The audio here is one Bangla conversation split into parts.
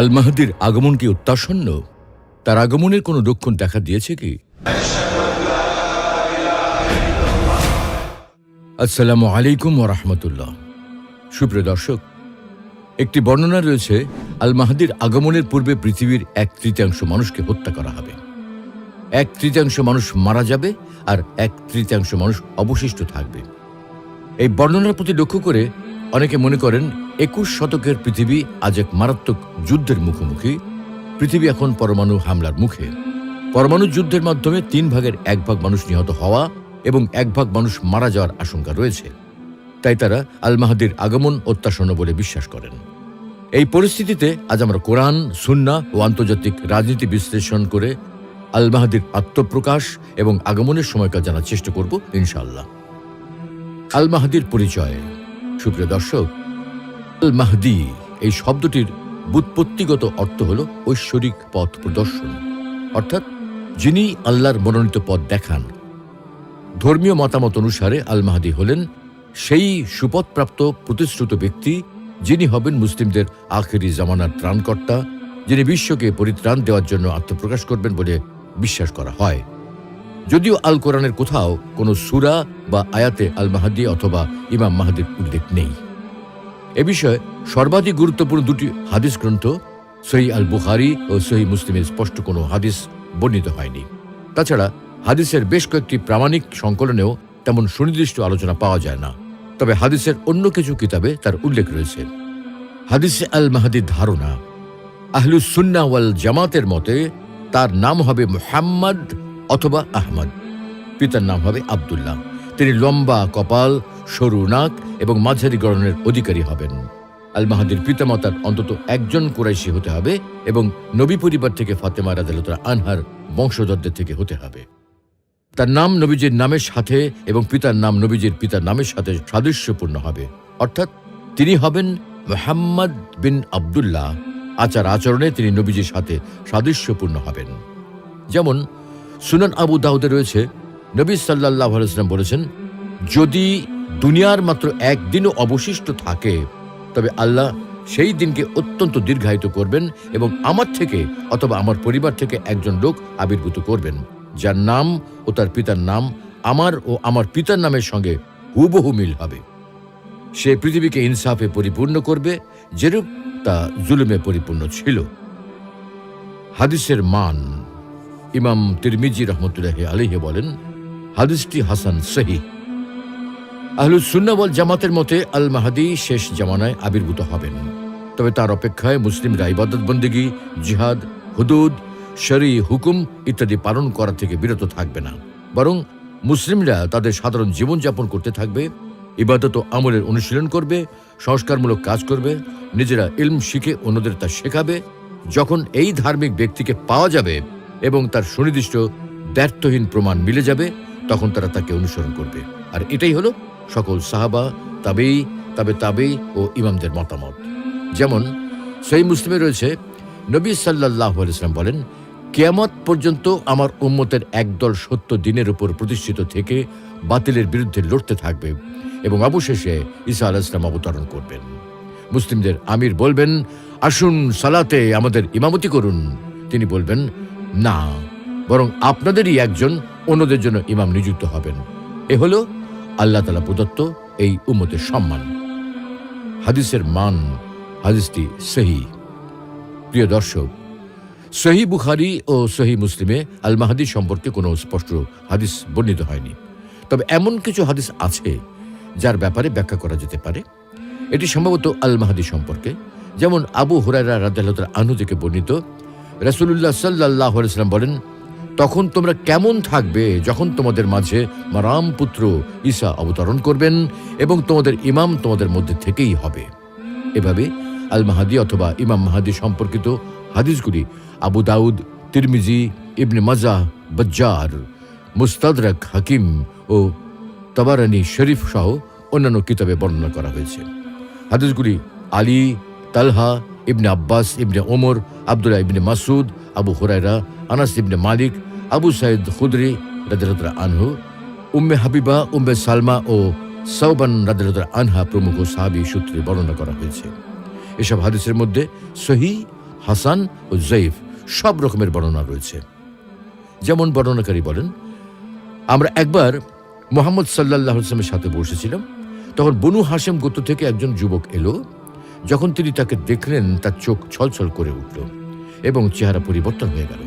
আল মাহদির আগমন কি অত্যাসন্ন তার আগমনের কোনো লক্ষণ দেখা দিয়েছে কি? আসসালামু আলাইকুম ও রহমতুল্লাহ। সুপ্রিয় দর্শক, একটি বর্ণনা রয়েছে আল মাহাদির আগমনের পূর্বে পৃথিবীর এক তৃতীয়াংশ মানুষকে হত্যা করা হবে। এক তৃতীয়াংশ মানুষ মারা যাবে আর এক তৃতীয়াংশ মানুষ অবশিষ্ট থাকবে। এই বর্ণনার প্রতি লক্ষ্য করে অনেকে মনে করেন একুশ শতকের পৃথিবী আজ এক মারাত্মক যুদ্ধের মুখোমুখি। পৃথিবী এখন পরমাণু হামলার মুখে। পরমাণু যুদ্ধের মাধ্যমে তিন ভাগের এক ভাগ মানুষ নিহত হওয়া এবং এক ভাগ মানুষ মারা যাওয়ার আশঙ্কা রয়েছে। তাই তারা আল মাহাদির আগমন অত্যাসন্ন বলে বিশ্বাস করেন। এই পরিস্থিতিতে আজ আমরা কোরআন সুন্না ও আন্তর্জাতিক রাজনীতি বিশ্লেষণ করে আল মাহাদির আত্মপ্রকাশ এবং আগমনের সময়কাল জানার চেষ্টা করব, ইনশাআল্লাহ। আল মাহাদির পরিচয়। সুপ্রিয় দর্শক আল মাহদি, এই শব্দটির বুৎপত্তিগত অর্থ হল ঐশ্বরিক পথ প্রদর্শন। অর্থাৎ যিনি আল্লাহর মনোনীত পথ দেখান। ধর্মীয় মতামত অনুসারে আল মাহাদি হলেন সেই সুপথপ্রাপ্ত, প্রতিশ্রুত ব্যক্তি যিনি হবেন মুসলিমদের আখেরি জামানার ত্রাণকর্তা, যিনি বিশ্বকে পরিত্রাণ দেওয়ার জন্য আত্মপ্রকাশ করবেন বলে বিশ্বাস করা হয়। যদিও আল কোরআনের কোথাও কোনো সুরা বা আয়াতে আল মাহাদি অথবা ইমাম মাহাদির উল্লেখ নেই। এ বিষয়ে সর্বাধিক গুরুত্বপূর্ণ দুটি হাদিস গ্রন্থ, সহি আল বুহারি ও সহি মুসলিমের স্পষ্ট কোনো হাদিস বর্ণিত হয়নি। তাছাড়া হাদিসের বেশ কয়েকটি প্রামাণিক সংকলনেও তেমন সুনির্দিষ্ট আলোচনা পাওয়া যায় না, তবে হাদিসের অন্য কিছু কিতাবে তার উল্লেখ রয়েছে। হাদিসে আল মাহাদির ধারণা আহলুস সুন্না ওয়াল জামাতের মতে তার নাম হবে মুহাম্মদ অথবা আহমদ। পিতার নাম হবে আব্দুল্লাহ। তিনি লম্বা কপাল, সরু নাক এবং মাঝারি গড়নের অধিকারী হবেন। আল মাহাদির পিতামাতার অন্তত একজন কুরাইশি হতে হবে এবং নবী পরিবার থেকে ফাতেমা রাজালতা আনহার বংশধরদের থেকে হতে হবে। তার নাম নবীজির নামের সাথে এবং পিতার নাম নবীজির পিতার নামের সাথে সাদৃশ্যপূর্ণ হবে। অর্থাৎ তিনি হবেন মোহাম্মদ বিন আবদুল্লাহ। আচার আচরণে তিনি নবীজির সাথে সাদৃশ্যপূর্ণ হবেন। যেমন সুনান আবু দাউদে রয়েছে, নবী সাল্লাহ আলাইসলাম বলেছেন, যদি দুনিয়ার মাত্র একদিনও অবশিষ্ট থাকে। তবে আল্লাহ সেই দিনকে অত্যন্ত দীর্ঘায়িত করবেন এবং আমার থেকে অথবা আমার পরিবার থেকে একজন লোক আবির্ভূত করবেন, যার নাম ও তার পিতার নাম আমার ও আমার পিতার নামের সঙ্গে হুবহু মিল হবে। সে পৃথিবীকে ইনসাফে পরিপূর্ণ করবে, যেরূপ তা জুলুমে পরিপূর্ণ ছিল। হাদিসের মান, ইমাম তিরমিজি রহমতুল্লাহ আলিহে বলেন, হাদিসটি হাসান সহি আহলুস সুন্নাবল জামাতের মতে আল মাহাদি শেষ জামানায় আবির্ভূত হবেন। তবে তার অপেক্ষায় মুসলিমরা ইবাদত, বন্দিগি, জিহাদ, হুদুদ, শরী হুকুম ইত্যাদি পালন করা থেকে বিরত থাকবে না। বরং মুসলিমরা তাদের সাধারণ জীবনযাপন করতে থাকবে, ইবাদত ও আমলের অনুশীলন করবে, সংস্কারমূলক কাজ করবে, নিজেরা ইলম শিখে অন্যদের তা শেখাবে, যখন এই ধার্মিক ব্যক্তিকে পাওয়া যাবে এবং তার সুনির্দিষ্ট ব্যর্থহীন প্রমাণ মিলে যাবে, তখন তারা তাকে অনুসরণ করবে। আর এটাই হলো সকল সাহাবা তাবেই তাবে তাবেই ও ইমামদের মতামত। যেমন সেই মুসলিমে রয়েছে, নবী সাল্লাহ আলাইসলাম বলেন, কেয়ামত পর্যন্ত আমার উম্মতের একদল সত্য দিনের উপর প্রতিষ্ঠিত থেকে বাতিলের বিরুদ্ধে লড়তে থাকবে এবং অবশেষে ঈসা আলাইসলাম অবতরণ করবেন। মুসলিমদের আমির বলবেন, আসুন সালাতে আমাদের ইমামতি করুন। তিনি বলবেন, না, বরং আপনাদেরই একজন, অন্যদের জন্য ইমাম নিযুক্ত হবেন। এ হলো আল্লাহ তালা প্রদত্ত এই উম্মতের সম্মান। হাদিসের মান, হাদিসটি সহি। প্রিয় দর্শক, সহি বুখারি ও সহি মুসলিমে আল মাহাদি সম্পর্কে কোনো স্পষ্ট হাদিস বর্ণিত হয়নি। তবে এমন কিছু হাদিস আছে যার ব্যাপারে ব্যাখ্যা করা যেতে পারে। এটি সম্ভবত আল মাহাদি সম্পর্কে। যেমন আবু হুরায়রা রাজ্লাহ আনু থেকে বর্ণিত রাসুল্লাহ সাল্লাহ আলাইসাল্লাম বলেন তখন তোমরা কেমন থাকবে যখন তোমাদের মাঝে মারাম পুত্র ঈসা অবতরণ করবেন এবং তোমাদের ইমাম তোমাদের মধ্যে থেকেই হবে। এভাবে আল মাহাদি অথবা ইমাম মাহাদি সম্পর্কিত হাদিসগুলি আবু দাউদ, তিরমিজি, ইবনে মাজা, বজ্জার, মুস্তাদরাক হাকিম ও তবারানি শরীফ সহ অন্যান্য কিতাবে বর্ণনা করা হয়েছে। হাদিসগুলি আলী, তালহা, ইবনে আব্বাস, ইবনে ওমর, আবদুল্লাহ ইবনে মাসুদ আবু হুরায়রা, আনাস ইবনে মালিক আবু সাইদ খুদরি রাদিয়াল্লাহু আনহু, উম্মে হাবিবা, উম্মে সালমা ও সৌবান রাদিয়াল্লাহু আনহা প্রমুখ সাহাবী সূত্রে বর্ণনা করা হয়েছে। এসব হাদিসের মধ্যে সহি হাসান ও জৈফ সব রকমের বর্ণনা রয়েছে। যেমন বর্ণনাকারী বলেন, আমরা একবার মোহাম্মদ সাল্লাহ আসলামের সাথে বসেছিলাম, তখন বনু হাসেম গোত্র থেকে একজন যুবক এলো, যখন তিনি তাকে দেখলেন তার চোখ ছলছল করে উঠল এবং চেহারা পরিবর্তন হয়ে গেল।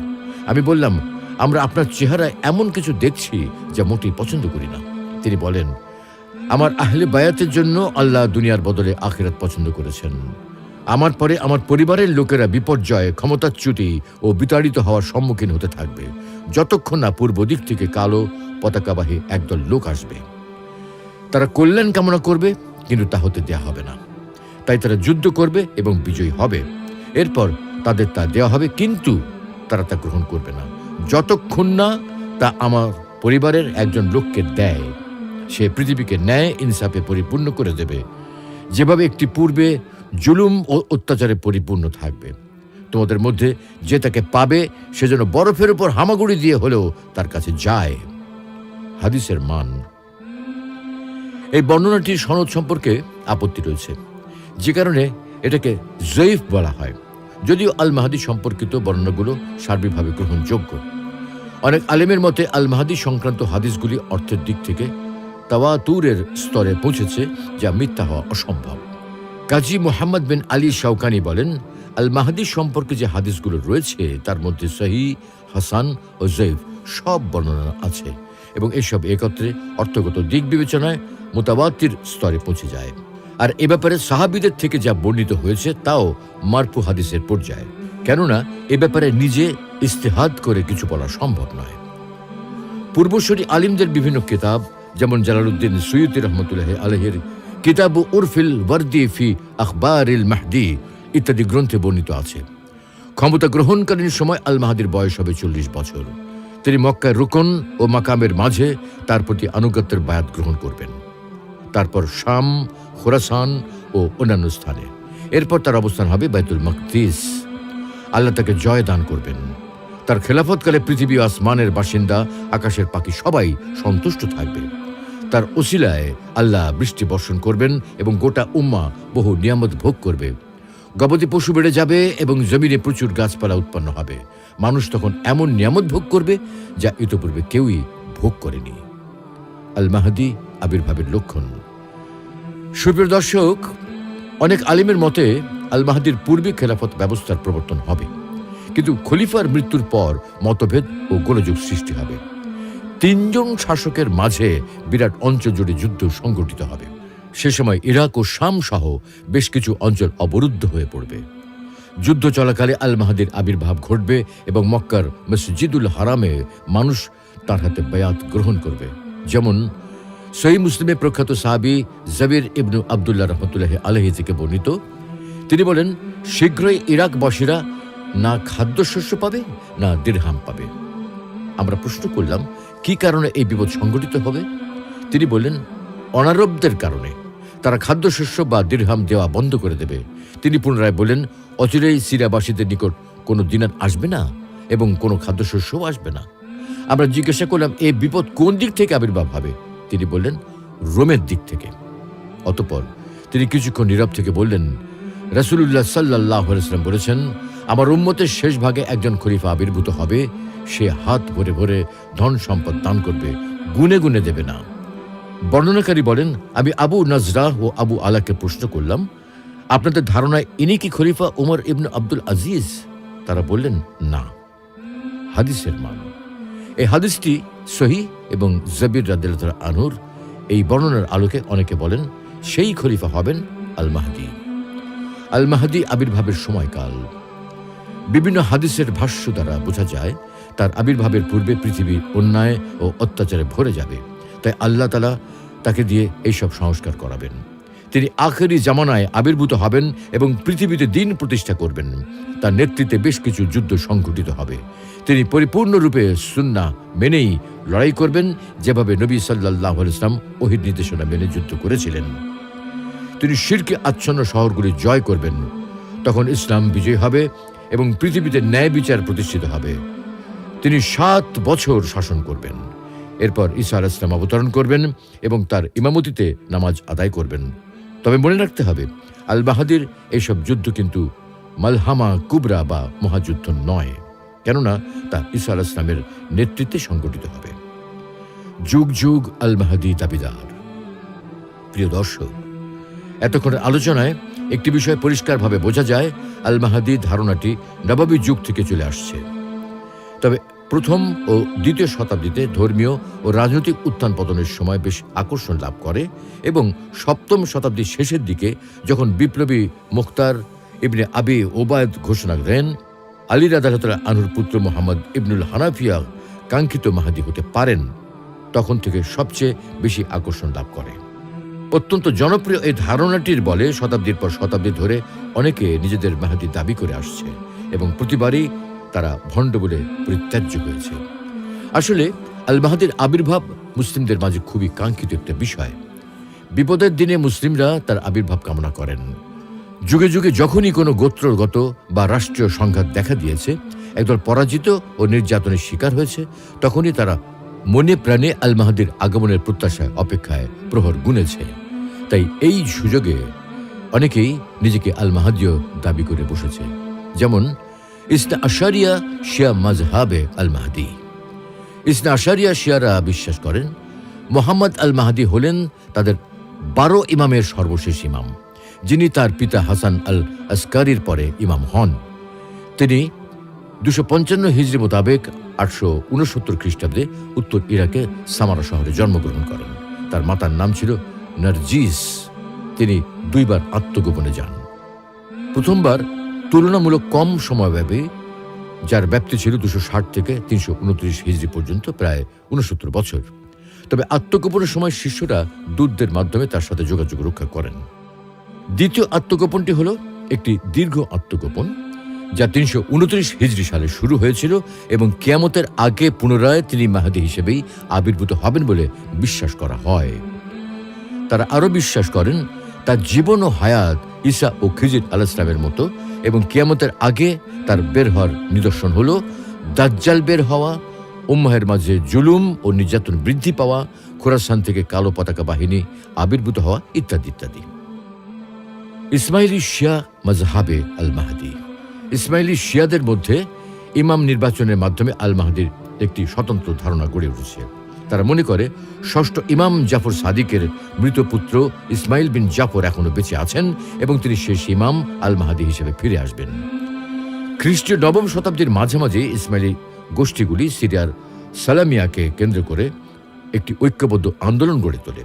আমি বললাম আমরা আপনার চেহারায় এমন কিছু দেখছি যা মোটেই পছন্দ করি না। তিনি বলেন, আমার আহলে বায়াতের জন্য আল্লাহ দুনিয়ার বদলে আখিরাত পছন্দ করেছেন। আমার পরে আমার পরিবারের লোকেরা বিপর্যয়ে ক্ষমতাচ্যুতি ও বিতাড়িত হওয়ার সম্মুখীন হতে থাকবে। যতক্ষণ না পূর্ব দিক থেকে কালো পতাকাবাহী একদল লোক আসবে। তারা কল্যাণ কামনা করবে, কিন্তু তা হতে দেয়া হবে না। তাই তারা যুদ্ধ করবে এবং বিজয়ী হবে। এরপর তাদের তা দেওয়া হবে, কিন্তু তারা তা গ্রহণ করবে না। যতক্ষণ না তা আমার পরিবারের একজন লোককে দেয়, সে পৃথিবীকে ন্যায় ইনসাফে পরিপূর্ণ করে দেবে। যেভাবে একটি পূর্বে জুলুম ও অত্যাচারে পরিপূর্ণ থাকবে, তোমাদের মধ্যে যে তাকে পাবে সেজন্য বরফের উপর হামাগুড়ি দিয়ে হলেও তার কাছে যায়। হাদিসের মান। এই বর্ণনাটির সনদ সম্পর্কে আপত্তি রয়েছে। যে কারণে এটাকে জৈফ বলা হয়। যদিও আল মাহাদি সম্পর্কিত বর্ণনাগুলো সার্বিকভাবে গ্রহণযোগ্য। অনেক আলেমের মতে আল মাহাদি সংক্রান্ত হাদিসগুলি অর্থের দিক থেকে তাওয়াতুরের স্তরে পৌঁছেছে, যা মিথ্যা হওয়া অসম্ভব। কাজী মোহাম্মদ বিন আলী শাওকানি বলেন আল মাহাদি সম্পর্কে যে হাদিসগুলো রয়েছে, তার মধ্যে সহি, হাসান ও জৈব সব বর্ণনা আছে এবং এসব একত্রে অর্থগত দিক বিবেচনায় মোতাবাতির স্তরে পৌঁছে যায়। আর এ ব্যাপারে সাহাবিদের থেকে যা বর্ণিত হয়েছে তাও মারফু হাদিসের পর্যায়ে। কেননা এ ব্যাপারে নিজে ইস্তেহাদ করে কিছু বলা সম্ভব নয়। পূর্বসরী আলিমদের বিভিন্ন কিতাব, যেমন জালালউদ্দিন সৈয়দ রহমতুল্লাহ আলহের কিতাব উরফিল ওয়ার্দি ফি আখবরিল মাহদি ইত্যাদি গ্রন্থে বর্ণিত আছে। ক্ষমতা গ্রহণকালীন সময় আল মাহাদির বয়স হবে চল্লিশ বছর। তিনি মক্কায় রুকন ও মাকামের মাঝে তার প্রতি আনুগত্যের বায়াত গ্রহণ করবেন। তারপর শাম, খোরাসান ও অন্যান্য স্থানে। এরপর তার অবস্থান হবে বাইতুল মকদিস। আল্লাহ তাকে জয় দান করবেন। তার খেলাফতকালে পৃথিবী আসমানের বাসিন্দা, আকাশের পাখি সবাই সন্তুষ্ট থাকবে। তার ওসিলায় আল্লাহ বৃষ্টি বর্ষণ করবেন এবং গোটা উম্মা বহু নিয়ামত ভোগ করবে। গবাদি পশু বেড়ে যাবে এবং জমিনে প্রচুর গাছপালা উৎপন্ন হবে। মানুষ তখন এমন নিয়ামত ভোগ করবে যা ইতোপূর্বে কেউই ভোগ করেনি। আল মাহাদি আবির্ভাবের লক্ষণ। সুপ্রিয় দর্শক, অনেক আলিমের মতে আল মাহাদির পূর্বে খেলাফত ব্যবস্থার প্রবর্তন হবে। কিন্তু খলিফার মৃত্যুর পর মতভেদ ও গোলযোগ সৃষ্টি হবে। তিনজন শাসকের মাঝে বিরাট অঞ্চল জুড়ে যুদ্ধ সংগঠিত হবে। সে সময় ইরাক ও শাম সহ বেশ কিছু অঞ্চল অবরুদ্ধ হয়ে পড়বে। যুদ্ধ চলাকালে আল মাহাদির আবির্ভাব ঘটবে এবং মক্কার মসজিদুল হারামে মানুষ তার হাতে বায়াত গ্রহণ করবে। যেমন সহি মুসলিমে প্রখ্যাত সাহাবি জবির ইবনু আবদুল্লাহ রহমতুল্লাহ আলহি থেকে বর্ণিত। তিনি বলেন, শীঘ্রই ইরাকবাসীরা না খাদ্যশস্য পাবে, না দিরহাম পাবে। আমরা প্রশ্ন করলাম, কি কারণে এই বিপদ সংঘটিত হবে? তিনি বললেন অনারবদের কারণে। তারা খাদ্যশস্য বা দিরহাম দেওয়া বন্ধ করে দেবে। তিনি পুনরায় বলেন, অচিরেই সিরিয়াবাসীদের নিকট কোনো দিনার আসবে না এবং কোনো খাদ্যশস্যও আসবে না। আমরা জিজ্ঞাসা করলাম, এই বিপদ কোন দিক থেকে আবির্ভাব হবে? তিনি বললেন, রোমের দিক থেকে। অতপর তিনি কিছুক্ষণ নীরব থেকে বললেন, রাসুলুল্লাহ সাল্লাহ বলেছেন, আমার উম্মতের শেষ ভাগে একজন খলিফা আবির্ভূত হবে, সে হাত ভরে ভরে ধন সম্পদ দান করবে, গুনে গুনে দেবে না। বর্ণনাকারী বলেন, আমি আবু নজরা ও আবু আলাকে প্রশ্ন করলাম, আপনাদের ধারণায় ইনি কি খলিফা উমর ইবনু আব্দুল আজিজ? তারা বললেন, না। হাদিসের মান। এই হাদিসটি সহি এবং জবির রাদিল আনুর এই বর্ণনার আলোকে অনেকে বলেন, সেই খলিফা হবেন আল মাহদি আল মাহাদি আবির্ভাবের সময়কাল। বিভিন্ন হাদিসের ভাষ্য দ্বারা বোঝা যায়, তার আবির্ভাবের পূর্বে পৃথিবী অন্যায় ও অত্যাচারে ভরে যাবে। তাই আল্লাহ তালা তাকে দিয়ে এইসব সংস্কার করাবেন। তিনি আখেরি জামানায় আবির্ভূত হবেন এবং পৃথিবীতে দিন প্রতিষ্ঠা করবেন। তার নেতৃত্বে বেশ কিছু যুদ্ধ সংঘটিত হবে। তিনি পরিপূর্ণরূপে সুন্না মেনেই লড়াই করবেন যেভাবে নবী সাল্লাহ ইসলাম ওহিদ নির্দেশনা মেনে যুদ্ধ করেছিলেন। তিনি শিরকে আচ্ছন্ন শহরগুলি জয় করবেন। তখন ইসলাম বিজয় হবে এবং পৃথিবীতে ন্যায় বিচার প্রতিষ্ঠিত হবে। তিনি সাত বছর শাসন করবেন। এরপর ঈসা আল ইসলাম অবতরণ করবেন এবং তার ইমামতিতে নামাজ আদায় করবেন। তবে মনে রাখতে হবে আল বাহাদির এইসব যুদ্ধ কিন্তু মালহামা কুবরা বা মহাযুদ্ধ নয়। কেননা তা ঈসা আল ইসলামের নেতৃত্বে সংগঠিত হবে। যুগ যুগ আল মাহাদি দাবিদার। প্রিয় দর্শক, এতক্ষণের আলোচনায় একটি বিষয় পরিষ্কারভাবে বোঝা যায় আল মাহাদি ধারণাটি নবাবী যুগ থেকে চলে আসছে। তবে প্রথম ও দ্বিতীয় শতাব্দীতে ধর্মীয় ও রাজনৈতিক উত্থান পতনের সময় বেশ আকর্ষণ লাভ করে এবং সপ্তম শতাব্দীর শেষের দিকে যখন বিপ্লবী মুখতার ইবনে আবি ওবায়দ ঘোষণা দেন আলী রাদালতলা আনুর পুত্র মোহাম্মদ ইবনুল হানাফিয়া কাঙ্ক্ষিত মাহাদি হতে পারেন, তখন থেকে সবচেয়ে বেশি আকর্ষণ লাভ করে। অত্যন্ত জনপ্রিয় এই ধারণাটির বলে শতাব্দীর পর শতাব্দী ধরে অনেকে নিজেদের মাহাদি দাবি করে আসছে এবং প্রতিবারই তারা ভণ্ড বলে পরিত্যাজ্য হয়েছে। আসলে আল মাহাদির আবির্ভাব মুসলিমদের মাঝে খুবই কাঙ্ক্ষিত একটা বিষয়। বিপদের দিনে মুসলিমরা তার আবির্ভাব কামনা করেন। যুগে যুগে যখনই কোনো গোত্রগত বা রাষ্ট্রীয় সংঘাত দেখা দিয়েছে, একদল পরাজিত ও নির্যাতনের শিকার হয়েছে, তখনই তারা মনে প্রাণে আল মাহাদির আগমনের প্রত্যাশায়, অপেক্ষায় প্রহর গুনেছে। তাই এই সুযোগে অনেকেই নিজেকে আল মাহাদিও দাবি করে বসেছে। যেমন ইসনা আশারিয়া শিয়া মাজহাবে আল মাহাদি ইসনা আশারিয়া শিয়ারা বিশ্বাস করেন, মোহাম্মদ আল মাহাদি হলেন তাদের বারো ইমামের সর্বশেষ ইমাম। যিনি তার পিতা হাসান আল আসকারির পরে ইমাম হন। তিনি দুশো পঞ্চান্ন হিজড়ি মোতাবেক আটশো উনসত্তর খ্রিস্টাব্দে উত্তর ইরাকে সামারা শহরে জন্মগ্রহণ করেন। তার মাতার নাম ছিল নার্জিস। তিনি দুইবার আত্মগোপনে যান। প্রথমবার তুলনামূলক কম সময়ব্যাপী, যার ব্যাপ্তি ছিল দুশো ষাট থেকে তিনশো উনত্রিশ হিজড়ি পর্যন্ত, প্রায় উনসত্তর বছর। তবে আত্মগোপনের সময় শিষ্যরা দূতদের মাধ্যমে তার সাথে যোগাযোগ রক্ষা করেন। দ্বিতীয় আত্মগোপনটি হল একটি দীর্ঘ আত্মগোপন, যা তিনশো উনত্রিশ হিজড়ি সালে শুরু হয়েছিল এবং কেয়ামতের আগে পুনরায় তিনি মাহাদি হিসেবেই আবির্ভূত হবেন বলে বিশ্বাস করা হয়। তারা আরও বিশ্বাস করেন, তার জীবন ও হায়াত ঈসা ও খিজির আলাইসলামের মতো এবং কিয়ামতের আগে তার বের হওয়ার নিদর্শন হল দাজ্জাল বের হওয়া, উম্মাহের মাঝে জুলুম ও নির্যাতন বৃদ্ধি পাওয়া, খোরাসান থেকে কালো পতাকা বাহিনী আবির্ভূত হওয়া ইত্যাদি ইত্যাদি। ইসমাইলি শিয়া মজহাবে আল মাহাদি ইসমাইলি শিয়াদের মধ্যে ইমাম নির্বাচনের মাধ্যমে আল মাহাদির একটি স্বতন্ত্র ধারণা গড়ে উঠেছে। তারা মনে করে, ষষ্ঠ ইমাম জাফর সাদিকের মৃত পুত্র ইসমাইল বিন জাফর এখনও বেঁচে আছেন এবং তিনি শেষ ইমাম আল মাহাদি হিসেবে ফিরে আসবেন। খ্রিস্টীয় নবম শতাব্দীর মাঝামাঝি ইসমাইলি গোষ্ঠীগুলি সিরিয়ার সালামিয়াকে কেন্দ্র করে একটি ঐক্যবদ্ধ আন্দোলন গড়ে তোলে।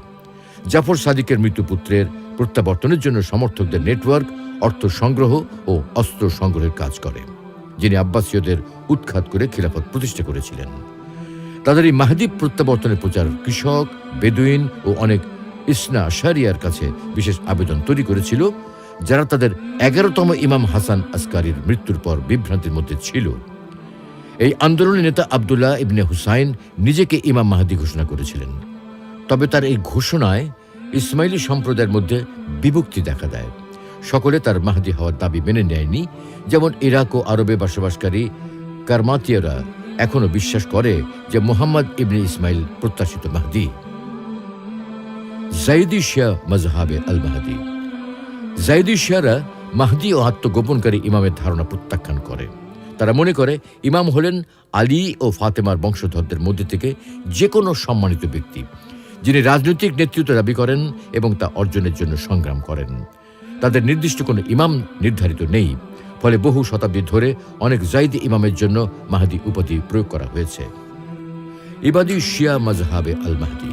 জাফর সাদিকের মৃত্যুপুত্রের প্রত্যাবর্তনের জন্য সমর্থকদের নেটওয়ার্ক, অর্থ সংগ্রহ ও অস্ত্র সংগ্রহের কাজ করে, যিনি আব্বাসীয়দের উৎখাত করে খিলাফত প্রতিষ্ঠা করেছিলেন। তাদের এই মাহাদি প্রত্যাবর্তনের প্রচার কৃষক, বেদুইন ও অনেক ইসনা শারিয়ার কাছে বিশেষ আবেদন তৈরি করেছিল, যারা তাদের এগারোতম ইমাম হাসান আসকারির মৃত্যুর পর বিভ্রান্তির মধ্যে ছিল। এই আন্দোলনের নেতা আবদুল্লাহ ইবনে হুসাইন নিজেকে ইমাম মাহাদি ঘোষণা করেছিলেন। তবে তার এই ঘোষণায় ইসমাইলি সম্প্রদায়ের মধ্যে বিভক্তি দেখা দেয়। সকলে তার মাহাদি হওয়ার দাবি মেনে নেয়নি। যেমন ইরাক ও আরবে বসবাসকারী কারমাতীয়রা এখনও বিশ্বাস করে যে মোহাম্মদ ইবনে ইসমাইল প্রত্যাশিত মাহদি। জাইদি শিয়া মজহাবে আল মাহাদি জাইদি শিয়ারা মাহদি ও আত্মগোপনকারী ইমামের ধারণা প্রত্যাখ্যান করে। তারা মনে করে ইমাম হলেন আলী ও ফাতেমার বংশধরদের মধ্যে থেকে যে কোনো সম্মানিত ব্যক্তি। যিনি রাজনৈতিক নেতৃত্ব দাবি করেন এবং তা অর্জনের জন্য সংগ্রাম করেন। তাদের নির্দিষ্ট কোনো ইমাম নির্ধারিত নেই, ফলে বহু শতাব্দী ধরে অনেক জাইদি ইমামের জন্য মাহাদি উপাধি প্রয়োগ করা হয়েছে। ইবাদি শিয়া মাজহাবে আল মাহদি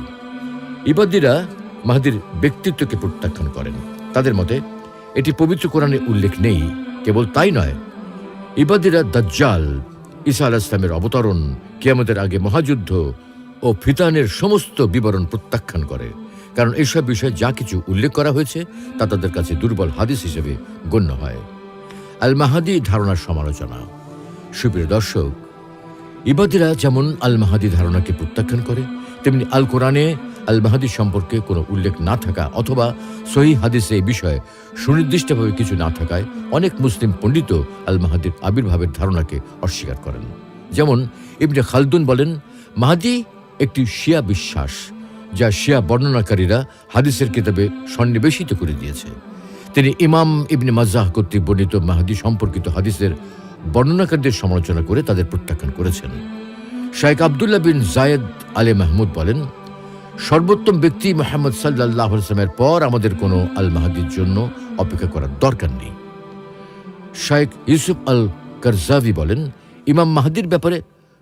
ইবাদিরা মাহাদির ব্যক্তিত্বকে প্রত্যাখ্যান করেন। তাদের মতে, এটি পবিত্র কোরআনে উল্লেখ নেই, কেবল তাই নয়। ইবাদিরা দাজ্জাল, ঈসা আলাহ ইসলামের অবতরণ, কিয়ামতের আগে মহাযুদ্ধ ও ফিতানের সমস্ত বিবরণ প্রত্যাখ্যান করে। কারণ এসব বিষয়ে যা কিছু উল্লেখ করা হয়েছে, তা তাদের কাছে দুর্বল হাদিস হিসেবে গণ্য হয়। আল মাহাদি ধারণার সমালোচনা। সুপ্রিয় দর্শক, ইবাদিরা যেমন আল মাহাদি ধারণাকে প্রত্যাখ্যান করে, তেমনি আল কোরআনে আল মাহাদি সম্পর্কে কোনো উল্লেখ না থাকা অথবা সহি হাদিসে এই বিষয়ে সুনির্দিষ্টভাবে কিছু না থাকায় অনেক মুসলিম পণ্ডিত আল মাহাদির আবির্ভাবের ধারণাকে অস্বীকার করেন। যেমন ইবনে খালদুন বলেন, মাহাদি একটি শিয়া বিশ্বাস, যা শিয়া বর্ণনাকারীরা হাদিসের কিতাবে সন্নিবেশিত করে দিয়েছে। তিনি ইমাম ইবনে মাজাহ কর্তৃক বর্ণিত মাহাদি সম্পর্কিত হাদিসের বর্ণনাকারীদের সমালোচনা করে তাদের প্রত্যাখ্যান করেছেন। শাইখ আবদুল্লাহ বিন জায়েদ আলে মাহমুদ বলেন, সর্বোত্তম ব্যক্তি মোহাম্মদ সাল্লাহ ইসলামের পর আমাদের কোনো আল মাহাদির জন্য অপেক্ষা করার দরকার নেই। শাইখ ইউসুফ আল কারজাভি বলেন, ইমাম মাহাদির ব্যাপারে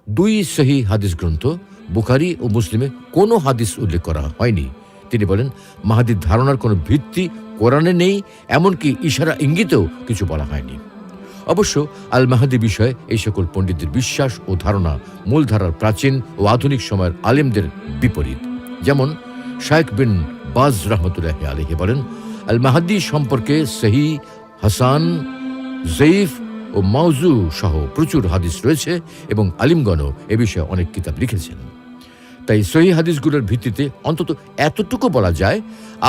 দুই সহি হাদিস গ্রন্থ বুখারি ও মুসলিমে কোনো হাদিস উল্লেখ করা হয়নি। তিনি বলেন, মাহাদির ধারণার কোনো ভিত্তি কোরআনে নেই, এমনকি ইশারা ইঙ্গিতেও কিছু বলা হয়নি। অবশ্য আল মাহাদি বিষয়ে এই সকল পণ্ডিতদের বিশ্বাস ও ধারণা মূলধারার প্রাচীন ও আধুনিক সময়ের আলেমদের বিপরীত। যেমন শায়েখ বিন বাজ রহমতুল্লাহ আলহি বলেন আল মাহাদি সম্পর্কে সহি, হাসান, জয়ীফ ও মাউজু সহ প্রচুর হাদিস রয়েছে এবং আলিমগণও এ বিষয়ে অনেক কিতাব লিখেছেন। তাই সহি হাদিসগুলোর ভিত্তিতে অন্তত এতটুকু বলা যায়,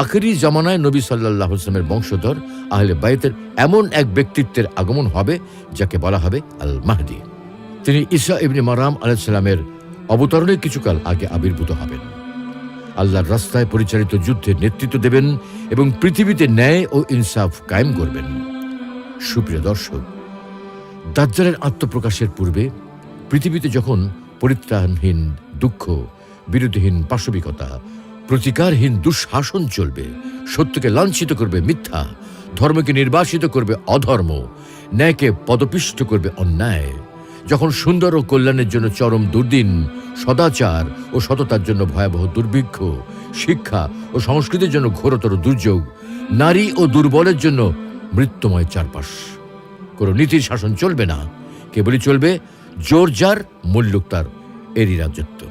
আখেরি জামানায় নবী সাল্লাহ আসলামের বংশধর আহলে বাইতের এমন এক ব্যক্তিত্বের আগমন হবে, যাকে বলা হবে আল মাহদি তিনি ঈসা ইবনে মারাম আলাইসাল্লামের অবতরণের কিছুকাল আগে আবির্ভূত হবেন। আল্লাহর রাস্তায় পরিচালিত যুদ্ধের নেতৃত্ব দেবেন এবং পৃথিবীতে ন্যায় ও ইনসাফ কায়েম করবেন। সুপ্রিয় দর্শক, দাজ্জালের আত্মপ্রকাশের পূর্বে পৃথিবীতে যখন পরিত্রাণহীন দুঃখ বিরোধীহীন পাশবিকতা, প্রতিকারহীন দুঃশাসন চলবে, সত্যকে লাঞ্ছিত করবে মিথ্যা, ধর্মকে নির্বাসিত করবে অধর্ম, ন্যায়কে পদপিষ্ট করবে অন্যায়। যখন সুন্দর ও কল্যাণের জন্য চরম দুর্দিন, সদাচার ও সততার জন্য ভয়াবহ দুর্ভিক্ষ, শিক্ষা ও সংস্কৃতির জন্য ঘোরতর দুর্যোগ, নারী ও দুর্বলের জন্য মৃত্যুময় চারপাশ। কোনো নীতির শাসন চলবে না, কেবলই চলবে জোর যার মূল্যুক তার এরই রাজত্ব।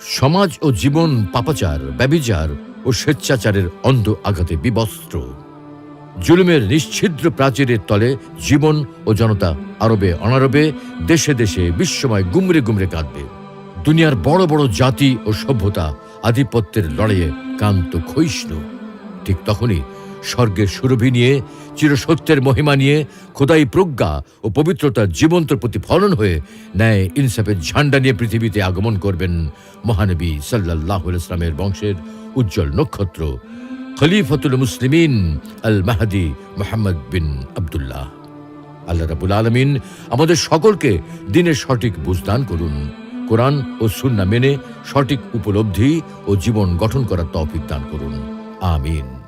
সমাজ ও জীবন পাপাচার, ব্যবিচার ও স্বেচ্ছাচারের অন্ধ আঘাতে বিবস্ত্র। জুলুমের নিশ্ছিদ্র প্রাচীরের তলে জীবন ও জনতা আরবে অনারবে, দেশে দেশে বিশ্বময় গুমরে গুমরে কাঁদবে। দুনিয়ার বড় বড় জাতি ও সভ্যতা আধিপত্যের লড়াইয়ে কান্ত ক্ষয়িষ্ণু। ঠিক তখনই স্বর্গের সুরভি নিয়ে, চিরসত্যের মহিমা নিয়ে, খোদাই প্রজ্ঞা ও পবিত্রতার জীবন্ত প্রতিফলন হয়ে ন্যায় ইনসাফের ঝান্ডা নিয়ে পৃথিবীতে আগমন করবেন মহানবী সাল্লাহ ইসলামের বংশের উজ্জ্বল নক্ষত্র, খলিফতুল মুসলিমিন আল মাহাদি মোহাম্মদ বিন আবদুল্লাহ। আল্লাহ রাবুল আলমিন আমাদের সকলকে দিনের সঠিক বুঝদান করুন। কোরআন ও সুন্না মেনে সঠিক উপলব্ধি ও জীবন গঠন করার তৌফিক দান করুন। আমিন।